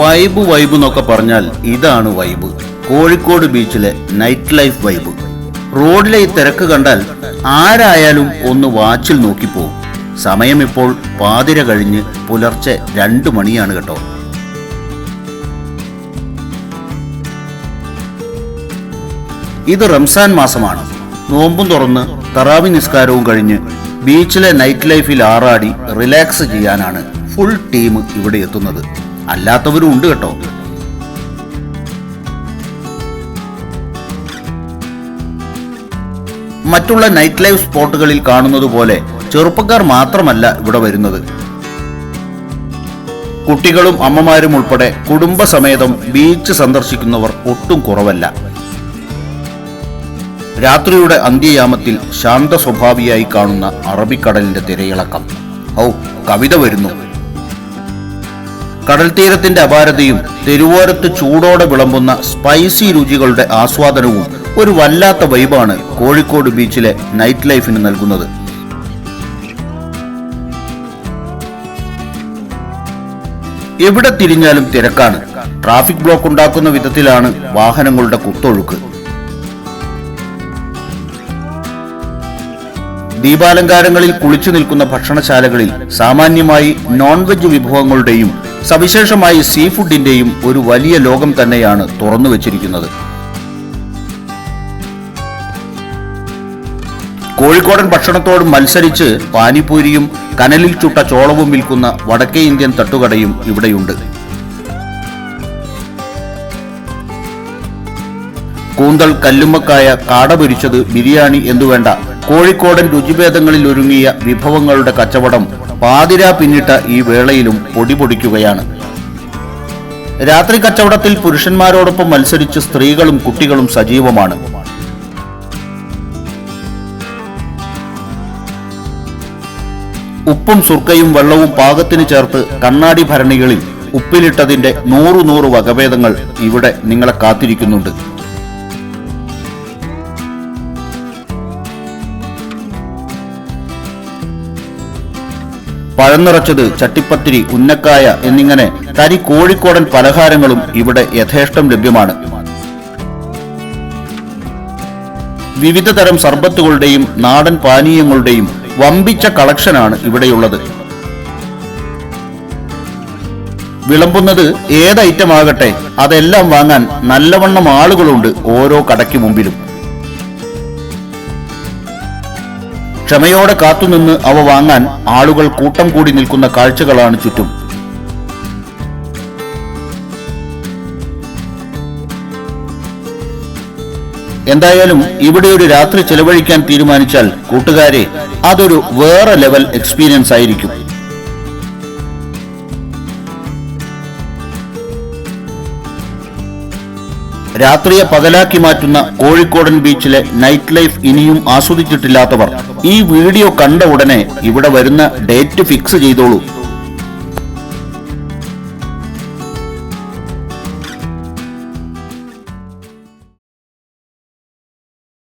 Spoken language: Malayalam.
വൈബ് വൈബ് എന്നൊക്കെ പറഞ്ഞാൽ ഇതാണ് വൈബ്. കോഴിക്കോട് ബീച്ചിലെ നൈറ്റ് ലൈഫ് വൈബ്. റോഡിലെ ഈ തിരക്ക് കണ്ടാൽ ആരായാലും ഒന്ന് വാച്ചിൽ നോക്കിപ്പോവും സമയം ഇപ്പോൾ പാതിര കഴിഞ്ഞ് പുലർച്ചെ രണ്ട് മണിയാണ് കേട്ടോ. ഇത് റംസാൻ മാസമാണ്. നോമ്പും തുറന്ന് തറാവി നിസ്കാരവും കഴിഞ്ഞ് ബീച്ചിലെ നൈറ്റ് ലൈഫിൽ ആറാടി റിലാക്സ് ചെയ്യാനാണ് ഫുൾ ടീം ഇവിടെ എത്തുന്നത്. അല്ലാത്തവരും ഉണ്ട് കേട്ടോ. മറ്റുള്ള നൈറ്റ് ലൈഫ് സ്പോട്ടുകളിൽ കാണുന്നത് പോലെ ചെറുപ്പക്കാർ മാത്രമല്ല ഇവിടെ വരുന്നത്. കുട്ടികളും അമ്മമാരും ഉൾപ്പെടെ കുടുംബസമേതം ബീച്ച് സന്ദർശിക്കുന്നവർ ഒട്ടും കുറവല്ല. രാത്രിയുടെ അന്ത്യയാമത്തിൽ ശാന്ത സ്വഭാവിയായി കാണുന്ന അറബിക്കടലിന്റെ തിരയിളക്കം. ഔ കവിത വരുന്നു. കടൽ തീരത്തിന്റെ അപാരതയും തെരുവോരത്ത് ചൂടോടെ വിളമ്പുന്ന സ്പൈസി രുചികളുടെ ആസ്വാദനവും ഒരു വല്ലാത്ത വൈബാണ് കോഴിക്കോട് ബീച്ചിലെ നൈറ്റ് ലൈഫിന് നൽകുന്നത്. എവിടെ തിരിഞ്ഞാലും തിരക്കാണ്. ട്രാഫിക് ബ്ലോക്ക് ഉണ്ടാക്കുന്ന വിധത്തിലാണ് വാഹനങ്ങളുടെ കുത്തൊഴുക്ക്. ദീപാലങ്കാരങ്ങളിൽ കുളിച്ചു നിൽക്കുന്ന ഭക്ഷണശാലകളിൽ സാമാന്യമായി നോൺ വെജ് വിഭവങ്ങളുടെയും സവിശേഷമായി സീ ഫുഡിന്റെയും ഒരു വലിയ ലോകം തന്നെയാണ് തുറന്നു വച്ചിരിക്കുന്നത്. കോഴിക്കോടൻ ഭക്ഷണത്തോട് മത്സരിച്ച് പാനിപൂരിയും കനലിൽ ചുട്ട ചോളവും വിൽക്കുന്ന വടക്കേ ഇന്ത്യൻ തട്ടുകടയും ഇവിടെയുണ്ട്. കൂന്തൽ കല്ലുമ്മക്കായ കാട പൊരിച്ചത് ബിരിയാണി എന്നുവേണ്ട കോഴിക്കോടൻ രുചിഭേദങ്ങളിൽ ഒരുങ്ങിയ വിഭവങ്ങളുടെ കച്ചവടം പാതിരാ പിന്നിട്ട ഈ വേളയിലും പൊടിപൊടിക്കുകയാണ് രാത്രി കച്ചവടത്തിൽ പുരുഷന്മാരോടൊപ്പം മത്സരിച്ച് സ്ത്രീകളും കുട്ടികളും സജീവമാണ്. ഉപ്പും സുർക്കയും വെള്ളവും പാകത്തിന് ചേർത്ത് കണ്ണാടി ഭരണികളിൽ ഉപ്പിലിട്ടതിന്റെ നൂറു നൂറ് വകഭേദങ്ങൾ ഇവിടെ നിങ്ങളെ കാത്തിരിക്കുന്നുണ്ട്. പഴം നിറച്ചത് ചട്ടിപ്പത്തിരി ഉന്നക്കായ എന്നിങ്ങനെ തരി കോഴിക്കോടൻ പലഹാരങ്ങളും ഇവിടെ യഥേഷ്ടം ലഭ്യമാണ്. വിവിധ തരം സർബത്തുകളുടെയും നാടൻ പാനീയങ്ങളുടെയും വമ്പിച്ച കളക്ഷനാണ് ഇവിടെയുള്ളത്. വിളമ്പുന്നത് ഏത് ഐറ്റം ആകട്ടെ അതെല്ലാം വാങ്ങാൻ നല്ലവണ്ണം ആളുകളുണ്ട് ഓരോ കടയ്ക്ക് മുമ്പിലും. ക്ഷമയോടെ കാത്തുനിന്ന് അവ വാങ്ങാൻ ആളുകൾ കൂട്ടം കൂടി നിൽക്കുന്ന കാഴ്ചകളാണ് ചുറ്റും. എന്തായാലും ഇവിടെ ഒരു രാത്രി ചെലവഴിക്കാൻ തീരുമാനിച്ചാൽ കൂട്ടുകാരെ അതൊരു വേറെ ലെവൽ എക്സ്പീരിയൻസ് ആയിരിക്കും. രാത്രിയെ പകലാക്കി മാറ്റുന്ന കോഴിക്കോടൻ ബീച്ചിലെ നൈറ്റ് ലൈഫ് ഇനിയും ആസ്വദിച്ചിട്ടില്ലാത്തവർ ഈ വീഡിയോ കണ്ട ഉടനെ ഇവിടെ വരുന്ന ഡേറ്റ് ഫിക്സ് ചെയ്തോളൂ.